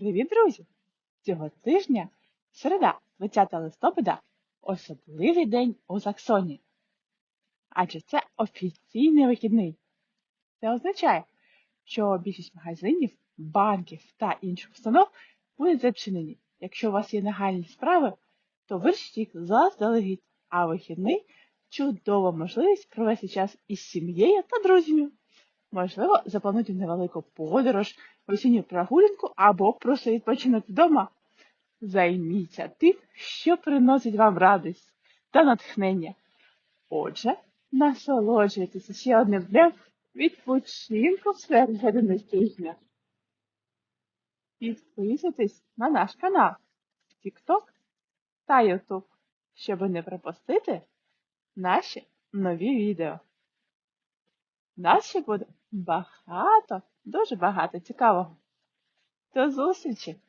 Привіт, друзі! Цього тижня, середа, 20 листопада, особливий день у Саксонії. Адже це офіційний вихідний. Це означає, що більшість магазинів, банків та інших установ будуть зачинені. Якщо у вас є нагальні справи, то вирішіть їх заздалегідь, а вихідний чудова можливість провести час із сім'єю та друзями. Можливо, заплануйте невелику подорож, осінню прогулянку або просто відпочинок вдома. Займіться тим, що приносить вам радість та натхнення. Отже, насолоджуйтеся ще одним днем відпочинку всередині тижня. Підписуйтесь на наш канал TikTok та YouTube, щоб не пропустити наші нові відео. Нас ще буде багато, дуже багато цікавого. До зустрічі!